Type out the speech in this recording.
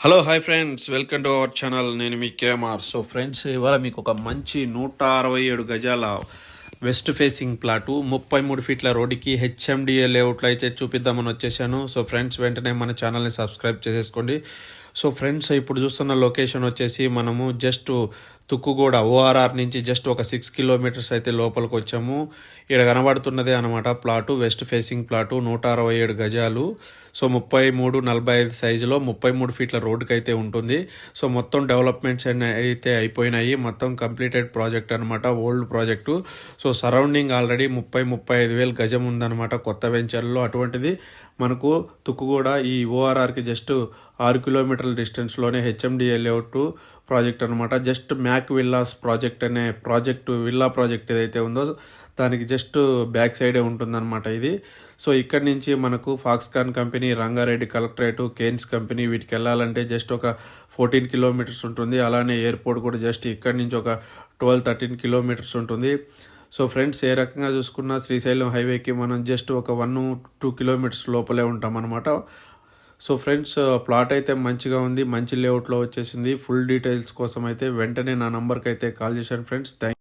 Hello hi friends welcome to our channel నేను మీ KMR so friends ఇవాళ మీకు ఒక మంచి నూట అరవై ఏడు గజాల వెస్ట్ ఫేసింగ్ ప్లాటు ముప్పై మూడు ఫీట్ల రోడ్డుకి హెచ్ఎండిఏ లేఅవుట్లో అయితే చూపిద్దామని వచ్చేసాను. సో ఫ్రెండ్స్ వెంటనే మన ఛానల్ని సబ్స్క్రైబ్ చేసేసుకోండి. సో ఫ్రెండ్స్ ఇప్పుడు చూస్తున్న లొకేషన్ వచ్చేసి మనము జస్ట్ తుక్కుగూడ ఓఆర్ఆర్ నుంచి జస్ట్ ఒక సిక్స్ కిలోమీటర్స్ అయితే లోపలికి వచ్చాము. ఇక్కడ కనబడుతున్నదే అనమాట ప్లాటు వెస్ట్ ఫేసింగ్ ప్లాటు నూట అరవై ఏడు గజాలు. సో ముప్పై మూడు నలభై ఐదు సైజులో ముప్పై మూడు ఫీట్ల రోడ్డుకి అయితే ఉంటుంది. సో మొత్తం డెవలప్మెంట్స్ అయితే అయిపోయినాయి. మొత్తం కంప్లీటెడ్ ప్రాజెక్ట్ అనమాట old project so surrounding already ముప్పై ముప్పై ఐదు వేలు గజం ఉందన్నమాట కొత్త వెంచర్లో అటువంటిది మనకు తుక్కుగూడ ఈ ఓఆర్ఆర్కి జస్ట్ ఆరు కిలోమీటర్ల డిస్టెన్స్లోనే హెచ్ఎండిఏ లేఅవుట్ ప్రాజెక్ట్ అనమాట జస్ట్ మ్యాక్ విల్లాస్ ప్రాజెక్ట్ అనే ప్రాజెక్టు విల్లా ప్రాజెక్ట్ ఏదైతే ఉందో దానికి జస్ట్ బ్యాక్ సైడే ఉంటుందన్నమాట ఇది. సో ఇక్కడ నుంచి మనకు Foxconn company Rangareddy collectorate Kaynes company వీటికి వెళ్ళాలంటే జస్ట్ ఒక ఫోర్టీన్ కిలోమీటర్స్ ఉంటుంది. అలానే ఎయిర్పోర్ట్ కూడా జస్ట్ ఇక్కడ నుంచి ఒక ట్వెల్వ్ థర్టీన్ కిలోమీటర్స్ ఉంటుంది. సో ఫ్రెండ్స్ ఏ రకంగా చూసుకున్నా శ్రీశైలం హైవేకి మనం జస్ట్ ఒక వన్ టూ కిలోమీటర్స్ లోపలే ఉంటాం అనమాట సో ఫ్రెండ్స్ ప్లాట్ అయితే మంచిగా ఉంది మంచి లేఅవుట్లో వచ్చేసింది. ఫుల్ డీటెయిల్స్ కోసం అయితే వెంటనే నా నంబర్కి అయితే కాల్ చేశాను ఫ్రెండ్స్. థ్యాంక్